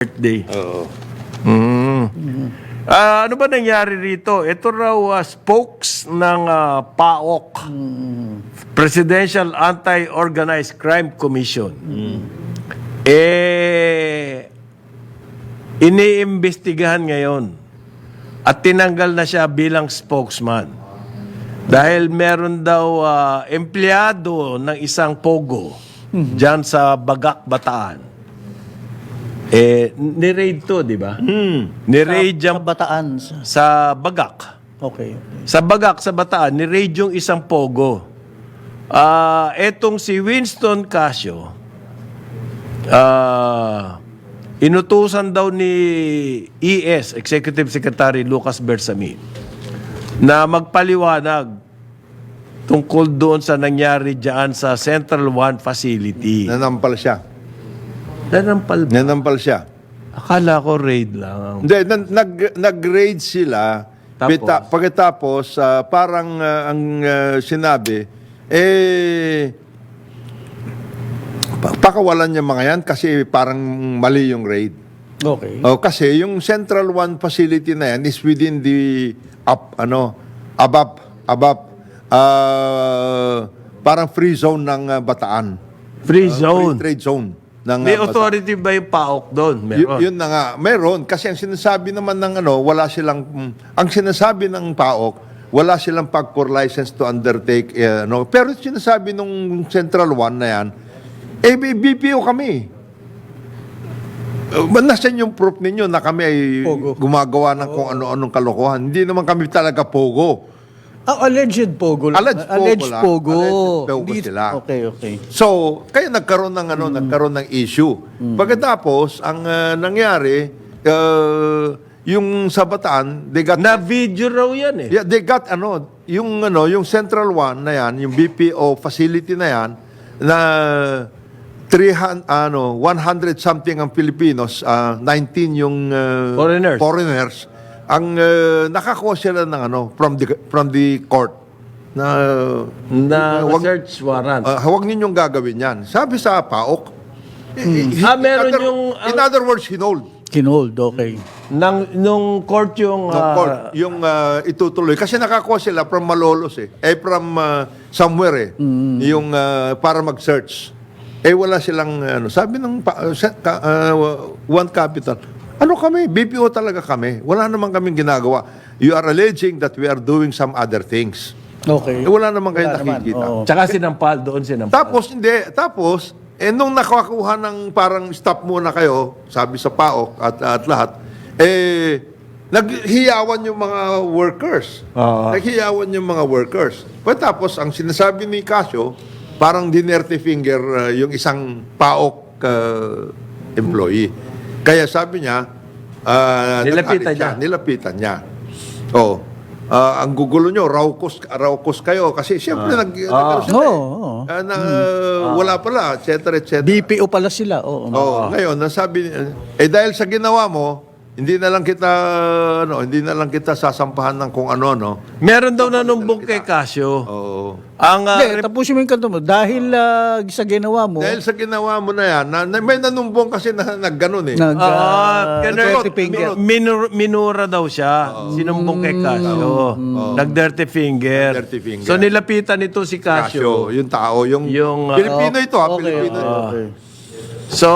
birthday. Oo. Mm. Ah, ano ba nangyari rito? Ito raw ah, spokes ng ah, PAOK, Presidential Anti-Organized Crime Commission. Eh, iniimbestigahan ngayon at tinanggal na siya bilang spokesman. Dahil meron daw ah, empleyado ng isang pogo dyan sa Bagak, Bataan. Eh, ni-raid to, di ba? Ni-raid Sa dyan bataan. sa- sa Bagak. Okay. okay. Sa Bagak, sa Bataan, ni-raid yung isang pogo. Ah, etong si Winston Casio, ah, inutusan daw ni ES, Executive Secretary Lucas Bersamin, na magpaliwanag tungkol doon sa nangyari dyan sa Central One Facility. Nanampal siya. Nanampal ba? Nanampal siya. Akala ko raid lang. ang- Hindi, nag, nag-raid sila. Tapos? Pita, pagkatapos, ah, parang ah, ang ah, sinabi, eh, pa- pakawalan niya mga yan kasi parang mali yung raid. Okay. Oh, kasi yung Central One facility na yan is within the up ano above above ah, parang free zone ng ah, Bataan. Free Free zone. trade zone ng May authority ba yung PAOK doon? Y- Meron. yun na nga, meron. Kasi ang sinasabi naman ng ano, wala silang, mm, ang sinasabi ng PAOK, wala silang pag-for license to undertake, eh, ano. Pero sinasabi nung Central One na yan, eh, BPO kami. Uh, Nasaan yung proof ninyo na kami ay Pogo. gumagawa ng kung ano-anong kalokohan? Hindi naman kami talaga pogo. Ah, alleged pogo. Alleged pogo alleged lang. pogo. Alleged pogo Hindi- sila. Okay, okay. So, kaya nagkaroon ng ano, nagkaroon ng issue. Pagkatapos, ang ah, nangyari, uh, yung sa Bataan, they got Na video raw yan eh. Yeah, they got ano, yung ano, yung Central One na yan, yung BPO facility na yan na 300 ano, 100 something ang Filipinos, ah, 19 yung ah, Foreigners. foreigners. Ang ah, nakakuha sila ng ano from the from the court na Na wag- search warrant. Ah, huwag ninyong gagawin yan. Sabi sa PAOK, eh, Ah, meron in other- yung, in other words, hinold. Kinold, okay. Nang, nung court yung... ng ah, court, yung ah, itutuloy. Kasi nakakuha sila from Malolos eh. Eh, from ah, somewhere eh. Yung ah, para mag-search. Eh, wala silang, ano, sabi ng ah, One Capital, ano kami? BPO talaga kami. Wala naman kaming ginagawa. You are alleging that we are doing some other things. Okay. Eh, wala naman kayo Wala naman, nakikita. oo. Tsaka sinampal doon sinampal. Tapos, hindi. Tapos, eh, nung nakakuha ng parang stop muna kayo, sabi sa PAOK at, at lahat, eh, naghiyawan yung mga workers. Oo. Naghiyawan yung mga workers. Pagkatapos, ang sinasabi ni Casio, parang dinerte finger uh, yung isang PAOK uh, employee. Kaya sabi niya, uh, Nilapitan niya. Nilapitan niya. Oh. Ah, ang gugulo nyo, raukos, raukos kayo. Kasi siyempre, nag, nag- sila eh. Oo, oo. Ah, na, wala pala, et cetera, et cetera. BPO pala sila. Oo. Oh, ngayon, nasabi, eh dahil sa ginawa mo, hindi na lang kita, ano, hindi na lang kita sasampahan ng kung ano, no? Meron daw nanumbong kay Casio. Oo. Ang ah, Hindi, tapusin mo yung kanto mo. Dahil ah, sa ginawa mo, Dahil sa ginawa mo na yan, na, na- may nanumbong kasi na nagganon eh. nag, Ah, uh, ganun. dirty finger. Minur- minura daw siya. Sinumbong kay Casio. Nag-dirty finger. Dirty finger. So nilapitan ito si Casio, Casio. yung tao, yung, Yung, ah, Pilipino ito, ha, Okay, Pilipino okay, ito. So,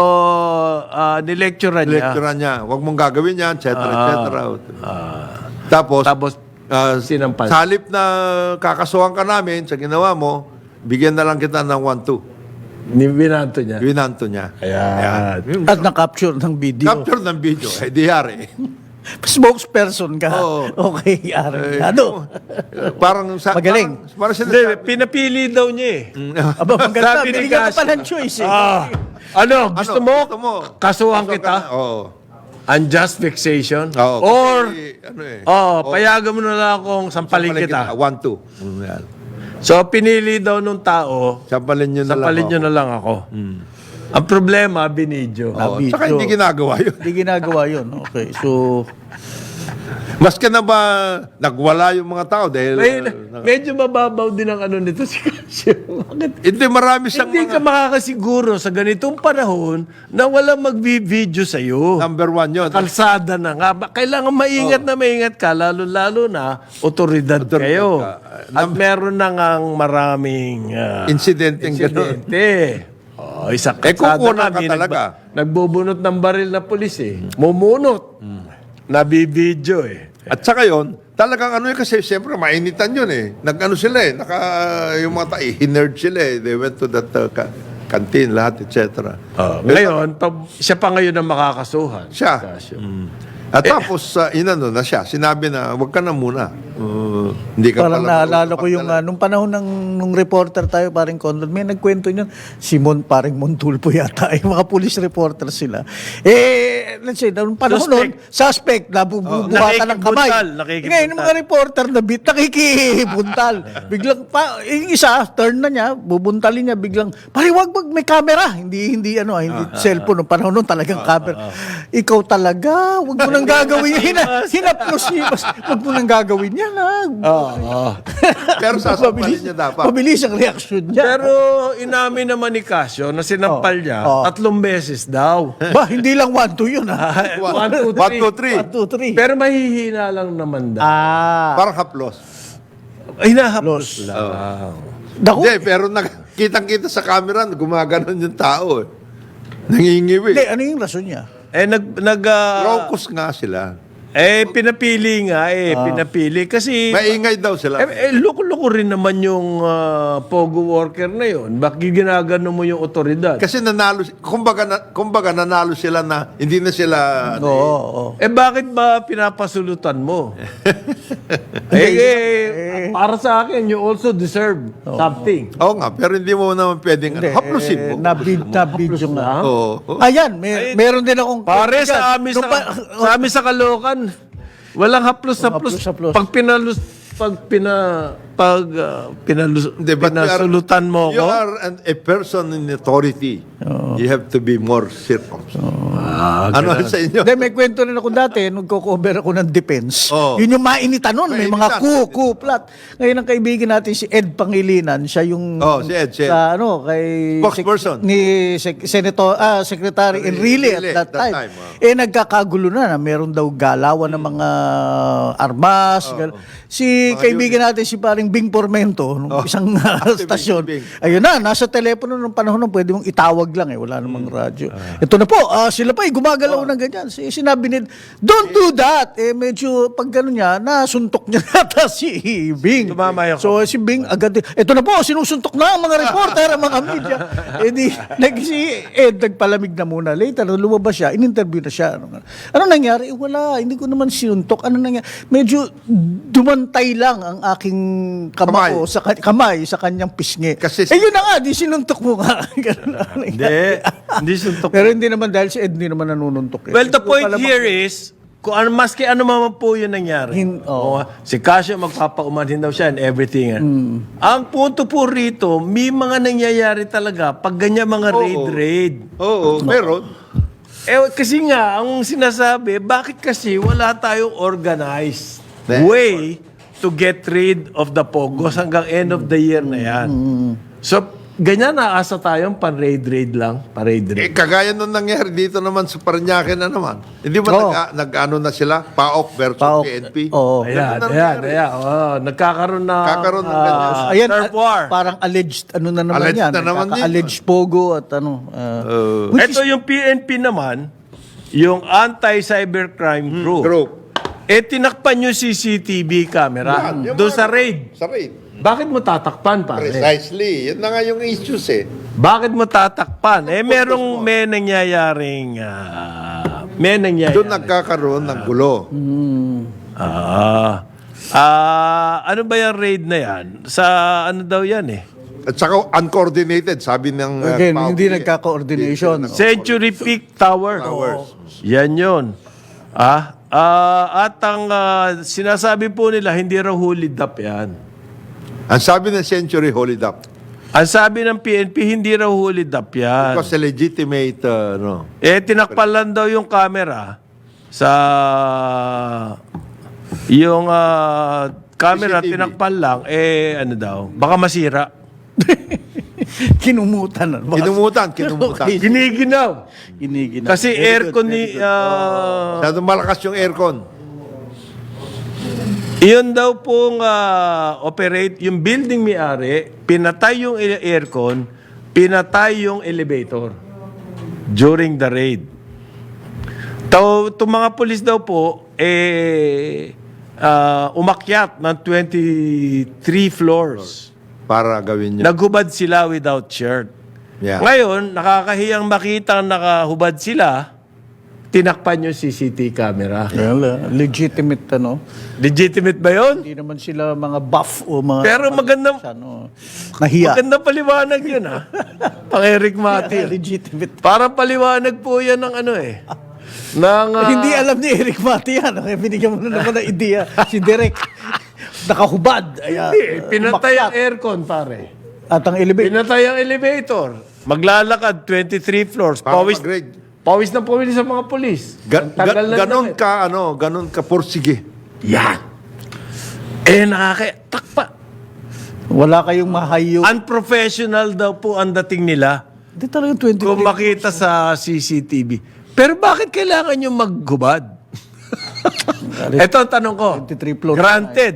uh, nilecturean niya. Lecturean niya, huwag mong gagawin yan, et cetera, et cetera. Ah, Tapos, tapos, ah, sinampal. sa halip na kakasuhan ka namin sa ginawa mo, bigyan na lang kita ng 1-2. Binanto niya. Winanto niya. Ayan. At na-capture ng video. capture ng video, eh, di yari. Spokesperson ka. Oo. Okay, Aaron. Eh, ano? parang sa, Magaling. Parang, parang Hindi, sinasabi, pinapili daw niya eh. Aba, maganda. Sabi ni Binigyan ka pa ng choice eh. Ah, ano, gusto ano, mo? gusto mo? Kasuhan kita? ka Oo. Unjust vexation? Oo, Or, kasi, ano eh, oh, payagan mo na lang akong sampalin kita. 1-2. Mm, yan. So, pinili daw nung tao, Sampalin nyo na lang. sampalin nyo ako. na lang ako. Ang problema, binidyo. Oo, Video. Tsaka hindi ginagawa yun. Hindi ginagawa yun. Okay, so... Maski na ba nagwala yung mga tao dahil... May, uh, medyo mababaw din ang ano nito si Casio. Bakit? hindi marami siyang Hindi mga... ka makakasiguro sa ganitong panahon na walang mag-video sa'yo. Number one yun. Kalsada na nga. Ba- Kailangan maingat na maingat ka, lalo-lalo na otoridad, Otoridad kayo. ka. At meron na ngang maraming uh, Incident yung gano'n. insidente. Oh, isa Eh, kalsada kukunan ka talaga. nagbubunot ng baril na pulis eh. Mumunot. Nabibidyo eh. At saka yun, talagang ano yun kasi siyempre mainitan yun eh. Nag-ano sila eh, naka, yung mga tayo, hinerd sila eh. They went to that uh, ca- canteen, lahat, etc. Oh, ngayon, pa, siya pa ngayon ang makakasuhan. Siya. Casio. At tapos, uh, inano na siya, sinabi na, wag ka na muna. Uh, hindi ka Parang pala naalala ko yung, uh, nung panahon ng nung reporter tayo, parang Condon, may nagkwento niyan, Simon, parang Montulpo yata, yung mga police reporter sila. Eh, let's say, nung panahon nun, suspect, nabubuhatan ng kamay. Ngayon, yung mga reporter na bit, nakikibuntal. biglang, pa, yung isa, turn na niya, bubuntalin niya, biglang, pare, wag, wag, may camera. Hindi, hindi, ano, hindi cellphone. Nung panahon nun, talagang camera. Ikaw talaga, wag mo nang gagawin yan. Hina, hinaplos niya. Wag mo nang gagawin yan, ha? Oo. Pero sasampalin niya dapat. Mabilis ang reaksyon niya. Pero inamin naman ni Casio na sinampal niya Oh. tatlong beses daw. ba, hindi lang one, two yun, ha? One, two, One, three. two, three. One, two, three. Pero mahihina lang naman daw. Ah. Parang haplos. Ay, nahapos lang. Dako. Hindi, pero nakitang-kita sa camera, gumaganon yung tao eh. Nangingiwi. Hindi, ano yung rason niya? Eh, nag, nag, ah, Raucous nga sila. Eh, pinapili nga eh, pinapili. Kasi, Maingay daw sila. eh, eh, loko-loko rin naman yung ah, Pogo worker na yun. Bakit ginagano mo yung otoridad? Kasi nanalo, kumbaga, na, kumbaga nanalo sila na hindi na sila, ano, Oo, oo. Eh bakit ba pinapasulutan mo? eh, eh, para sa akin, you also deserve something. Oo nga, pero hindi mo naman pwedeng, ano, haplusin mo. Eh, nabid, nabidyo nga. Oo. Ayan, may, meron din akong... Pare, sa amin sa, sa amin sa Caloocan, walang haplos-haplos. haplos-haplos. Pag pinalus, pag pina, pag uh, pinalus, Hindi, but you are- pinasulutan mo You are an, a person in authority. You have to be more circumspect. Ah, ano sa inyo? Hindi, may kwento rin ako dati, nagko-cover ako ng defense. Oo. Yun yung mainitan nun, may mga Mainitan. ku, ku, plat. Ngayon ang kaibigan natin si Ed Pangilinan, siya yung... Oh, si Ed, si Ed. Sa ano, kay... Spokesperson. ni Sec- Senator, ah, Secretary Enrile Enrile at that that time. time, oh. Eh, nagkakagulo na na meron daw galawan ng mga armas. gal- Si kaibigan natin, si paring Bing Pormento, nung Oh. isang ah, Active stasyon. Bing. Ayun na, nasa telepono nung panahon nung pwede mong itawag lang eh, wala namang Hmm. radyo. Ito na po, ah, sila pa eh, gumagalaw Oh. ng ganyan. Si, sinabi ni, don't do that. Eh, medyo pag gano'n niya, nasuntok niya nata si Bing. Tumama yung So, si Bing agad, ito na po, sinusuntok na ang mga reporter, ang mga media. eh di, nag, si Ed nagpalamig na muna. Later, lumabas siya, in-interview na siya. Ano, ano nangyari? Eh, wala, hindi ko naman sinuntok. Ano nangyari? Medyo dumantay lang ang aking Kamay. kamao sa ka- kamay sa kanyang pisngi. Kasi- eh yun na nga, di sinuntok mo nga. Ganun hindi, hindi suntok. Pero hindi naman dahil si Ed hindi naman nanununtok. Eh. well, the point here is, kung ano, maski ano man po yun nangyari. Hin- oo. Oo, si Casio magpapaumanhin daw siya and everything. ah. Hmm. Ang punto po rito, may mga nangyayari talaga pag ganyan mga Oo. raid-raid. Oo, meron. Eh, kasi nga, ang sinasabi, bakit kasi wala tayong organized Ne- way to get rid of the Pogos hanggang end of the year na yan. So, ganyan naasa tayong pan-raid-raid lang. Eh, Pa-raid-raid. kagaya nung nangyari dito naman sa Paranaque na naman. Hindi ba Oo. nag, nag-ano na sila? PAOK versus PAOK. PNP? Oo. Ayan, na ayan, nangyari. ayan. Oh, nagkakaroon na Kakaroon ng ah, ganyan. Ayan, turf a- war. parang alleged, ano na naman Alleged yan. na naman alleged pogo at ano. uh, which Ito yung PNP naman, yung anti-cybercrime group. Group. Eh, tinakpan yung CCTV camera Yan, yung doon sa raid. Sa raid. Bakit mo tatakpan, pare? Precisely. Yan na nga yung issues eh. Bakit mo tatakpan? Eh, merong may nangyayaring... ah, may nangyayari. Doon nagkakaroon ng gulo. Ah. Ah, ano ba yung raid na yan? Sa ano daw yan eh? At saka uncoordinated, sabi ng... uh, Again, PAOK hindi nagkaka-coordination. Hindi Century Peak Tower. Towers. Yan yun. Ah, ah, at ang ah, sinasabi po nila, hindi raw hulid up yan. Ang sabi ng Century Holy Up, Ang sabi ng PNP, hindi raw hulid up yan. because a legitimate, uh, no, Eh, tinakpan lang daw yung camera sa Yung ah, camera CCTV. tinakpan lang, eh ano daw, baka masira. Kinumutan. Baka- Kinumutan, kinumutan. Giniginaw. Giniginaw. Kasi Very aircon ni... good. ah, malakas yung aircon. Iyon daw pong ah, operate, yung building may-ari, pinatay yung aircon, pinatay yung elevator during the raid. Taw, itong mga pulis daw po, eh, ah, umakyat ng 23 floors. Para gawin niya. Naghubad sila without shirt. Yeah. Ngayon, nakakahiyang makita nakahubad sila, tinakpan yung CCTV camera. Well, uh, legitimate ano. Legitimate ba yun? Hindi naman sila mga buff o mga Pero maganda, ano, nahiya. maganda paliwanag yun ha. Pang Eric Mati. legitimate. Parang paliwanag po yan ng ano eh. Ng, ah, Hindi alam ni Eric Mati yan. Kaya binigyan mo na naman ng ideya. Si Derek, nakahubad. Ayan, Hindi, eh, pinatay ang aircon pare. At ang elevator. Pinatay ang elevator. Maglalakad 23 floors. Para Pawis, mag-grade. Pawis na pawis sa mga polis. Ga- Ang tagal ga- ganon damit. ka, ano, ganon ka porsige. Yan. Eh, nakaka... Wala kayong mahayo. Unprofessional daw po ang dating nila. Hindi talagang 23. Kung makita sa CCTV. Pero bakit kailangan nyo maghubad? Ito ang tanong ko. 23 floors. Granted,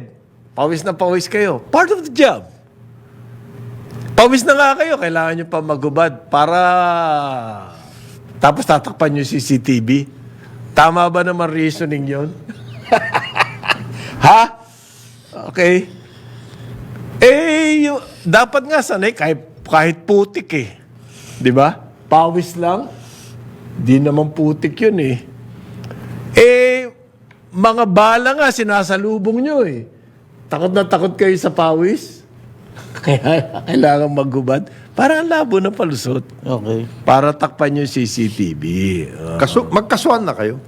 pawis na pawis kayo. Part of the job. Pawis na nga kayo, kailangan nyo pa maghubad para tapos tatakpan nyo CCTV. Tama ba naman reasoning yon? ha? Okay. Eh, yung, dapat nga sanay kahit, kahit putik eh. Di ba? Pawis lang. Di naman putik yun eh. Eh, mga bala nga sinasalubong nyo eh. Takot na takot kayo sa pawis. Kaya kailangan maghubad. Parang ang labo na palusot. Okay. Para takpan yung CCTV. Ah. Kaso, magkasuhan na kayo.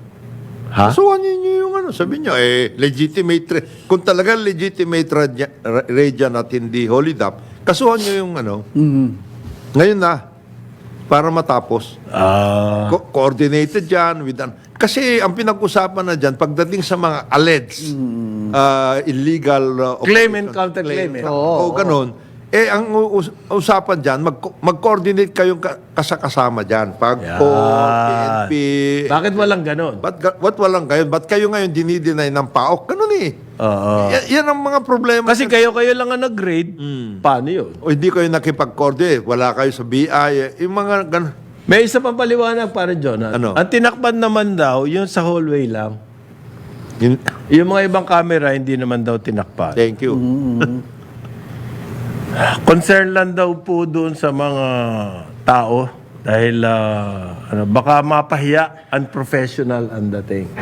ha? Kasuhan niyo yung ano, sabi niyo, eh, legitimate, kung talaga legitimate radya, ra- radyan at hindi holy dap, kasuhan niyo yung ano, ngayon na, para matapos. Ah. Co- coordinated yan with an, kasi ang pinag-usapan na dyan, pagdating sa mga alleged uh, illegal uh, Claim and counterclaim eh. o ganun, eh ang us- usapan dyan, mag- mag-coordinate kayong ka- kasakasama dyan. Pagpo, Yan. PNP, Bakit walang ganon? Ba't, ga- ba't walang kayo? Ba't kayo ngayon dinideny ng PAOK? Ganun eh. Oo. Ya- yan ang mga problema. Kasi kayo-kayo lang ang nag-grade. Paano yun? o hindi kayo nakipag-coordinate. Wala kayo sa BI. eh. Yung mga ganun. May isa pang paliwanag para John. Ano? Ang tinakpan naman daw, yung sa hallway lang. Yun- Yung mga ibang camera, hindi naman daw tinakpan. Thank you. Concern lang daw po doon sa mga tao dahil ah, ano, baka mapahiya, unprofessional ang dating.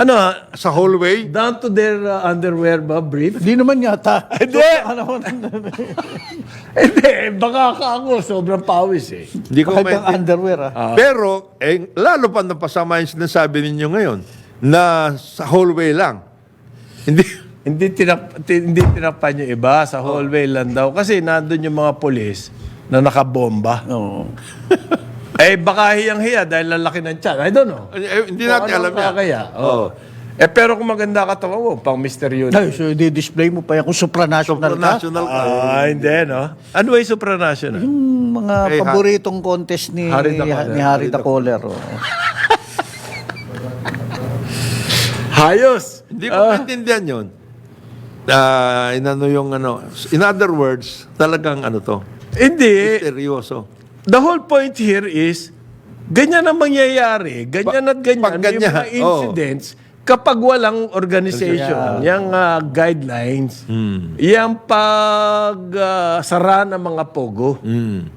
Ano, ah, Sa hallway, down to their ah, underwear ba, brief? Hindi naman yata. Hindi! Hindi, baka ka ako, sobrang pawis eh. hindi ko Kahit ang underwear ah. Pero, eh, lalo pa napasama yung sinasabi ninyo ngayon na sa hallway lang. Hindi. Hindi, tinap, ti- hindi tinakpan yung iba, sa hallway lang daw. Kasi nandun yung mga polis na nakabomba. Oo. Eh, baka hiyang-hiya dahil lalaki ng tiyan. I don't know. Eh, hindi natin Kung alam yan. kakaya. Oo. Eh, pero kung maganda katawan mo, pang Mr. Universe. Ay, so di-display mo pa yan kung supranational ka. Supranational ka. Ah, hindi, no? Ano yung supranational? Yung mga Eh, ha- paboritong contest ni Harry the Caller. ni Harry the Caller. oh. Hayos! Hindi ko maintindihan yun. Ah, inano yung ano. In other words, talagang ano to. Hindi. Seryoso. The whole point here is, ganyan ang mangyayari. Ganyan at ganyan. pag ganyan, yung mga oo. incidents, kapag walang organization, yung ah, guidelines, Hmm. yung pag ah, sara ng mga pogo. Mm.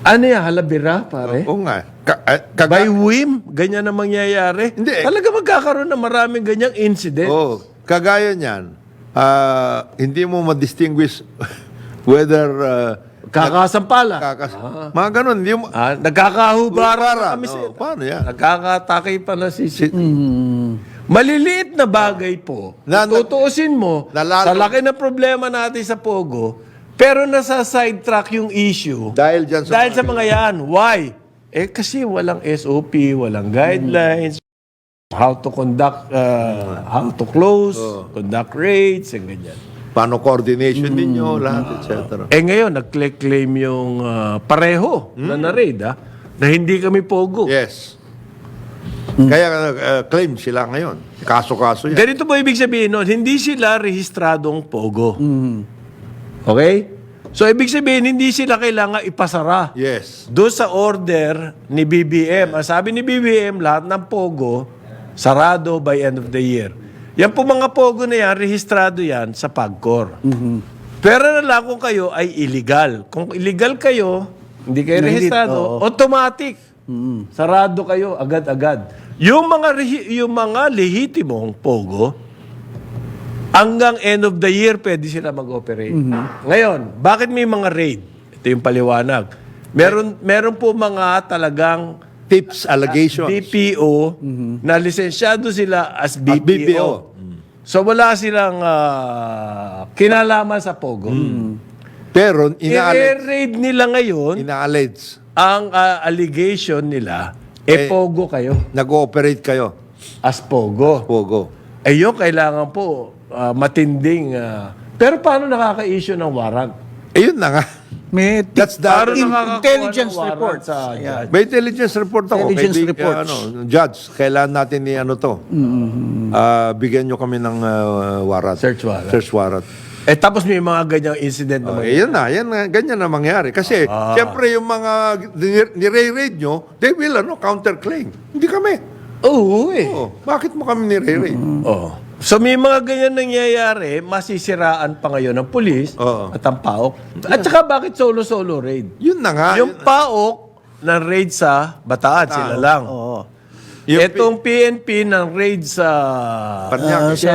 Ano yan, halabira, pare? Oo nga. Ka- eh, kaga- By whim, ganyan ang mangyayari. Hindi eh. Talaga magkakaroon ng maraming ganyang incident. Oh, kagaya niyan, ah, hindi mo ma-distinguish whether uh, Kakasampala. kakas mga ganun, hindi mo Ah, nagkakahubaran Para, kami sa... oh, paano yan? Nagkakatakay pa na si... Si- Maliliit na bagay po. Na- Na, tutuusin mo, Nalalo- sa laki na problema natin sa Pogo, pero nasa sidetrack yung issue. dahil diyan sa Dahil sa mga yan. Why? Eh kasi walang SOP, walang guidelines, how to conduct, uh, how to close, conduct raids, and ganyan. Paano coordination ninyo, lahat, etc. Eh ngayon, nag-claim yung uh, pareho na na-raid, ah, na hindi kami pogo. Yes. Kaya uh, claim sila ngayon. Kaso-kaso yan. Ganito po ibig sabihin nun, hindi sila rehistradong pogo. Okay? So, ibig sabihin, hindi sila kailangan ipasara. Yes. Doon sa order ni BBM, ang sabi ni BBM, lahat ng pogo, sarado by end of the year. Yan po mga pogo na yan, rehistrado yan sa PAGCOR. Pero na lang kung kayo ay illegal. Kung illegal kayo, hindi kayo rehistrado, automatic. Sarado kayo agad-agad. Yung mga yung mga lehitimong pogo, hanggang end of the year pwede sila mag-operate. Ngayon, bakit may mga raid? Ito yung paliwanag. Meron meron po mga talagang Tips, allegations. BPO na lisensyado sila as BPO. BPO. So wala silang ah, kinalaman sa Pogo. Pero ina-allege. I-raid nila ngayon, Ina-allege. ang ah, allegation nila, eh, Eh, Pogo kayo Nag-ooperate kayo. as Pogo. Pogo. Eh yun, kailangan po ah, matinding... ah, pero paano nakaka-issue ng warrant? Eh, yun na nga. May That's the- in- intelligence report. sa Ayan. judge? May intelligence report ako. Intelligence Kaibi- reports. ano, judge, kailangan natin ni ano to. Ah, bigyan nyo kami ng ah, warrant. Search warrant. Search warrant. Eh tapos may mga ganyang incident naman. eh, yan na, yan na, ganyan na mangyari. Kasi, siyempre, yung mga nire- nire-raid nyo, they will, ano, counterclaim. Hindi kami. Oo eh. Oh, bakit mo kami nire-raid? Oh. So may mga ganyan nangyayari, masisiraan pa ngayon ng pulis Oo. at ang PAOK. At saka bakit solo-solo raid? Yun na nga. yung PAOK ng raid sa Bataan, sila lang. Oo. Yung Itong PNP ng raid sa Paranaque. Ah, sa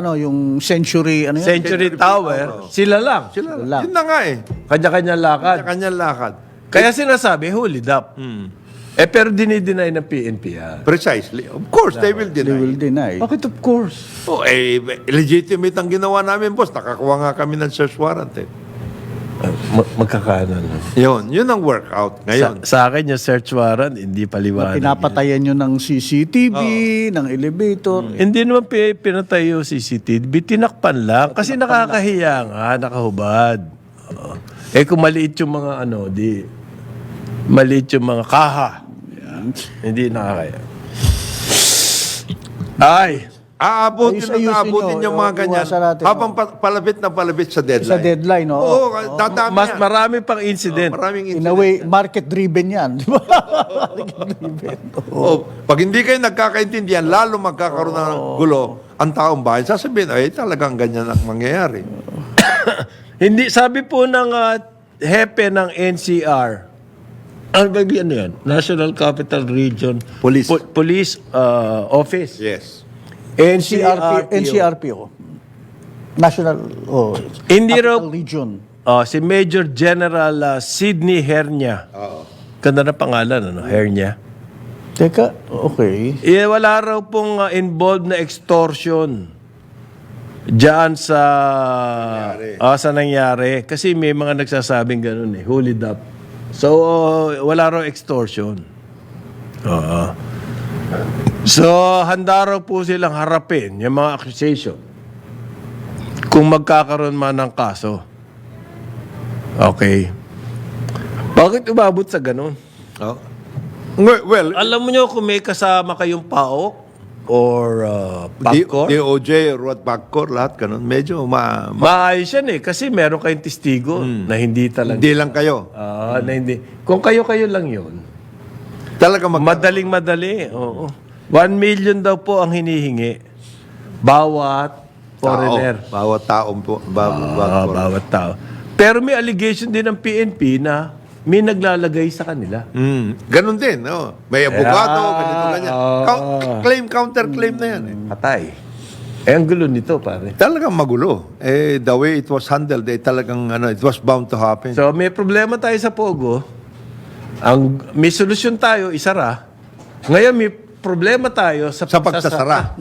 ano yung century ano yun? Century Tower, sila lang. Sila, lang. yun na nga eh. Kanya-kanya lakad. Kanya-kanyang lakad. Kaya sinasabi, hold up. Eh pero dinideny ng PNP yan. Precisely. Of course, they will They deny. will deny. Bakit of course? Oh, eh, legitimate ang ginawa namin, boss. Nakakuha nga kami ng search warrant eh. Ma- magkakaano. no? Yun, yun ang workout Sa, ngayon. sa akin yung search warrant, hindi paliwanag. Pinapatayan nyo ng CCTV, ng elevator. Hindi naman pi- pinatay yung CCTV. Tinakpan lang. Kasi nakakahiya nga, nakahubad. Oo. Eh kung maliit yung mga ano, di... Maliit yung mga kaha. Hindi nakakaya. Ay! Aabutin Ayus- at aabutin nyo, yung mga ganyan. iwasan natin, Habang pa- palapit na palapit sa deadline. Sa deadline, oo. Oo, dadami Mas yan. marami pang incident. Maraming In a incident. way, market-driven yan. Di ba? market-driven. Oh, pag hindi kayo nagkakaintindihan, lalo magkakaroon ng gulo ang taong bayan. Sasabihin, ay talagang ganyan ang mangyayari. Hindi, sabi po ng ah, hepe ng NCR, baby ano yan? National Capital Region Police. Po- Police ah, Office. Yes. NCRP, NCRPO. NCRPO. National oh, Hindi raw- Capital Region. Ah, si Major General ah, Sidney Hernia. Oo. Ganda na pangalan, ano? Hernia. Teka, okay. Eh, wala raw pong ah, involved na extortion diyan sa Nangyari. ah, sa nangyari. Kasi may mga nagsasabing ganun eh, hold it up. So, ah, wala raw extortion. Oo. So, handa raw po silang harapin yung mga accusation kung magkakaroon man ng kaso. Okay. Bakit umabot sa ganun? Oh. Well, well Alam mo nyo kung may kasama kayong PAOK or uh, D- PAGCOR, DOJ, Ruat Backcore, lahat ganun. Medyo ma, ma- maayos yan eh. Kasi meron kayong testigo na hindi talaga. hindi lang kayo. Ah, na hindi. Kung kayo-kayo lang yun, Talaga mag... madaling madali. Oo. One million daw po ang hinihingi. Bawat foreigner. Tao. Bawat taong po. Ba, Ah, Backcore. bawat tao. Pero may allegation din ng PNP na may naglalagay sa kanila. Mm, ganun din. No? May abogado, Ah, ganito, ganyan. oo. Count- claim, counter-claim na yan. Eh. Patay. Eh, ang gulo nito, pare. Talagang magulo. Eh, the way it was handled, eh, talagang ano, it was bound to happen. So, may problema tayo sa Pogo. Ang may solusyon tayo, isara. Ngayon, may problema tayo sa, Sa pagsasara.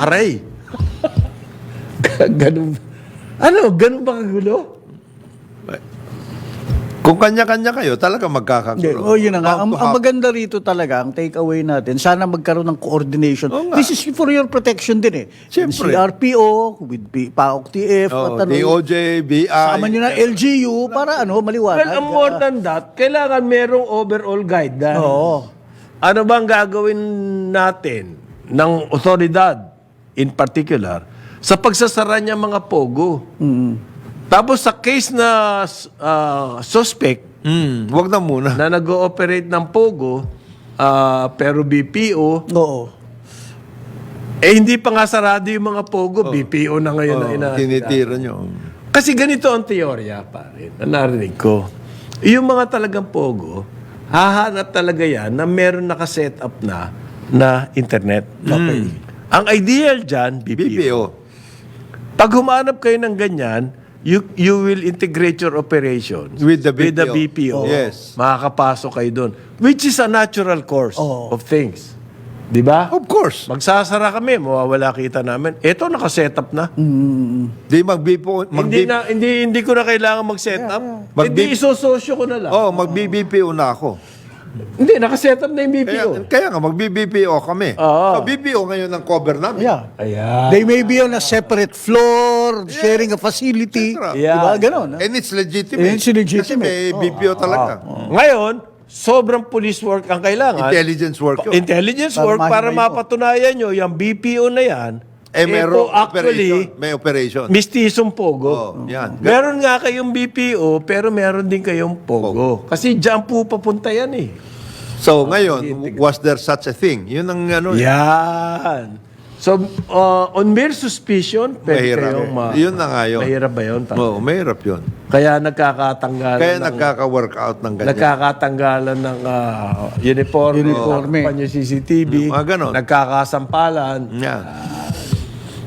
Aray. ganun. Ano, ganun ba kagulo? Kung kanya-kanya kayo, talaga magkakagulo. oh, yun na nga. Ang, ang maganda rito talaga, ang takeaway natin, sana magkaroon ng coordination. Oo nga. This is for your protection din eh. Siyempre. With CRPO, with P- PAOK TF, Oh, at ano, DOJ, BI. sama nyo na LGU para ano, maliwanag. Well, ang more than that, kailangan merong overall guidelines. Oo. Ano bang gagawin natin ng otoridad in particular sa pagsasara niya mga pogo? Tapos sa case na uh, suspect Hmm, wag na muna. na nag-ooperate ng pogo ah, pero BPO, Oo. eh hindi pa nga sarado yung mga pogo, BPO na ngayon na ina. Tinitira nyo. Kasi ganito ang teorya, pare, na narinig ko. Yung mga talagang pogo, hahanap talaga yan na meron nakaset up na na internet. Okay. Ang ideal dyan, BPO. BPO. Pag humanap kayo ng ganyan, you you will integrate your operations With the With the BPO. Yes. Makakapasok kayo doon. Which is a natural course Oo. of things. Di ba? Of course. Magsasara kami, mawawala kita namin. Ito, nakaset up na. Di mag-BPO. Mag hindi na hindi hindi ko na kailangan mag-set up. Mag- hindi isososyo ko na lang. Oh, mag-BPO na ako. Hindi naka-set up na yung BPO. Kaya, kaya nga, mag-BPO kami. Oo. So, BPO ngayon ang cover namin. Yeah. Ayan. They may be on a separate floor, sharing a facility. Etc. Yeah. Diba? Ganon. ah. And it's legitimate. It's legitimate. Kasi may Oh. BPO talaga. Ngayon, sobrang police work ang kailangan. Intelligence work yun. Intelligence Para work para mahimayin mo. mapatunayan nyo yung BPO na yan. Eh, meron ito actually operation. May operation. mistisong pogo. Oh, yan. Meron nga kayong BPO pero meron din kayong pogo. Kasi diyan po papunta yan eh. So, ngayon, was there such a thing? Yun ang ano. Yan. So, uh, on mere suspicion, pwede Mahirap. kayong ma- Yun na nga yun. Mahirap ba yun? Oo, mahirap yun. Kaya nagkakatanggalan Kaya ng, nagkaka-workout ng ganyan. nagkakatanggalan ng ah, uniform, Uniforme. uniforme, CCTV, Mga ganon. nagkakasampalan. Yan.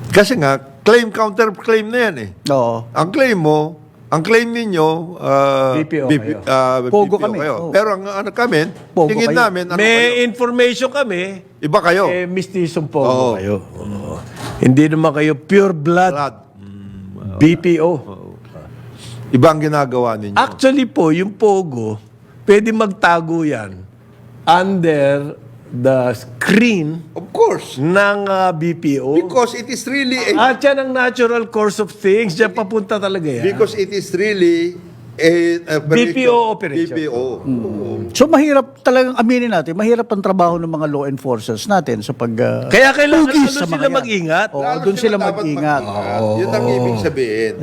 Kasi nga, claim counter claim na yan eh. Oo. Ang claim mo, ang claim ninyo, uh, BPO kayo. ah, Pogo BPO kami. kayo. Oo. Pero ang ano kami, Pogo tingin kayo. namin, ano May kayo? information kami, Iba kayo. eh, mistisong po Oo. kayo. Oo. Hindi naman kayo pure blood Blood. BPO. Iba ang ginagawa ninyo. Actually po, yung Pogo, pwede magtago yan under the screen Of course. ng ah, BPO. Because it is really a, At yan ang natural course of things. Diyan papunta talaga yan. because it is really a, a BPO operation. BPO. So mahirap talagang aminin natin, mahirap ang trabaho ng mga law enforcers natin sa pag uh, Kaya kailangan Pugis ano sa sila mga yan. mag-ingat. Oo, Lalo doon sila dapat mag-ingat. Yun ang ibig sabihin.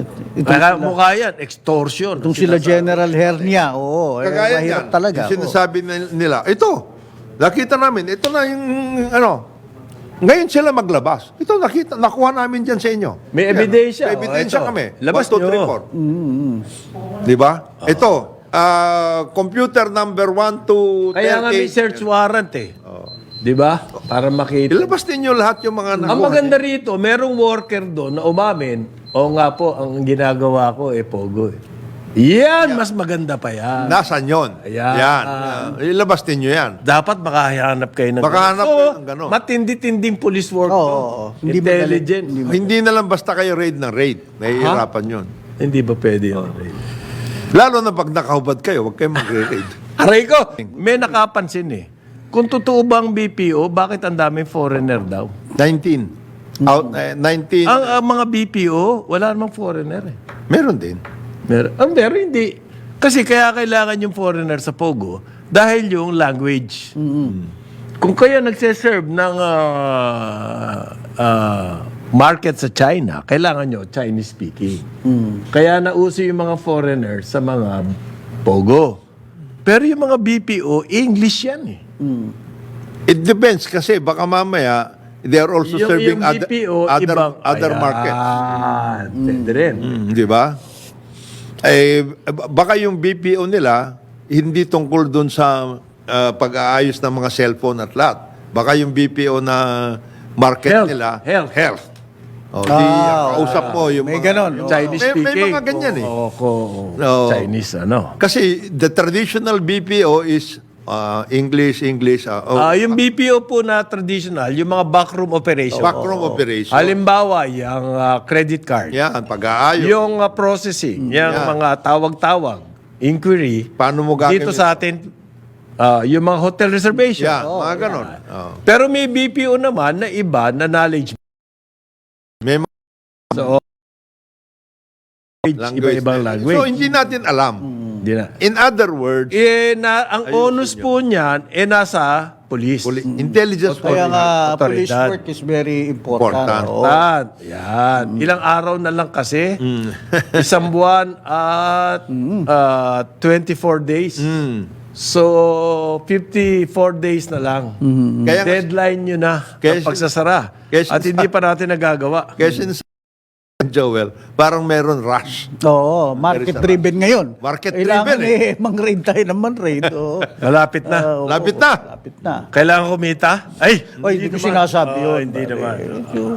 Kaya mukha yan, extortion. Itong sila General Hernia, oo, eh, Kagaya mahirap niyan, talaga. yung sinasabi na- nila, ito, nakita namin, ito na yung, ano, ngayon sila maglabas. Ito, nakita, nakuha namin dyan sa inyo. May Yan, ebidensya. May Oh, ebidensya ito. kami. Labas One, two, nyo. three, four. Di ba? Ito, ah, computer number 1 to Kaya nga may 38. search warrant eh. Di ba? Para makita. Ilabas ninyo lahat yung mga nakuha. Ang maganda rito, merong worker doon na umamin, o nga po, ang ginagawa ko eh, Pogo eh. Yan, mas maganda pa yan. Nasaan yun? Ayan. Yan. Ah, ilabas ninyo yan. Dapat makahanap kayo ng Makahanap kayo ng gano'n. matindi-tinding police work. Oo, oo. Hindi Intelligent. madali. Hindi na lang basta kayo raid ng raid. Nahihirapan yun. Hindi ba pwede yun? Lalo na pag nakahubad kayo, huwag kayo magre-raid. Aray ko! May nakapansin eh. Kung totoo bang BPO, bakit ang daming foreigner daw? 19. Out, eh, 19. Ang, ang mga BPO, wala namang foreigner eh. Meron din. Meron, ang meron hindi. Kasi kaya kailangan yung foreigner sa Pogo dahil yung language. Kung kayo nagseserve ng ah, ah, market sa China, kailangan nyo Chinese speaking. Kaya nauso yung mga foreigner sa mga Pogo. Pero yung mga BPO, English yan eh. It depends kasi baka mamaya they are also Yung, serving yung other, BPO, other, ibang, other markets. Ayan, pwede rin. Mm, di ba? Eh, baka yung BPO nila hindi tungkol dun sa ah, pag-aayos ng mga cellphone at lahat. Baka yung BPO na market Health. nila, Health. health. O, di, Ah, kausap mo yung may mga- ganon. yung- Chinese may, speaking. May mga ganyan eh. Oo, ko- Oo. Chinese ano. Kasi the traditional BPO is ah, English, English. ah, oh, Ah, yung BPO po na traditional, yung mga backroom operation. backroom operation. Halimbawa, yung ah, credit card. Yan, pag-aayos. Yung ah, processing, yung Yeah. mga tawag-tawag. inquiry Paano mo gagawin? dito sa atin, ah, yung mga hotel reservation. Yeah, mga ganon. Oh. Pero may BPO naman na iba na knowledge. May mga So, language. iba-ibang language. So, hindi natin alam. Hindi na. In other words, Eh, na, ang onus po niyan, eh, nasa police. poli- intelligence Kaya nga, Autoridad. police work is very important. Important. Oo. Tan, yan. Ilang araw na lang kasi. Isang buwan at ah, 24 days. So, 54 days na lang. Kaya nga- Deadline nyo na Kaya- ang pagsasara. kaya- At hindi pa natin nagagawa. Kaya sinasabi Joel, parang meron rush. Oo, market-driven ngayon. Market-driven Kailangan eh. eh, mang-raid tayo naman raid. Oo. Malapit na. Oo, Lapit na. Lapit na. Kailangan kumita? Ay! Oy, hindi ko naman. sinasabi Oo, yun. hindi pare. naman. Medyo-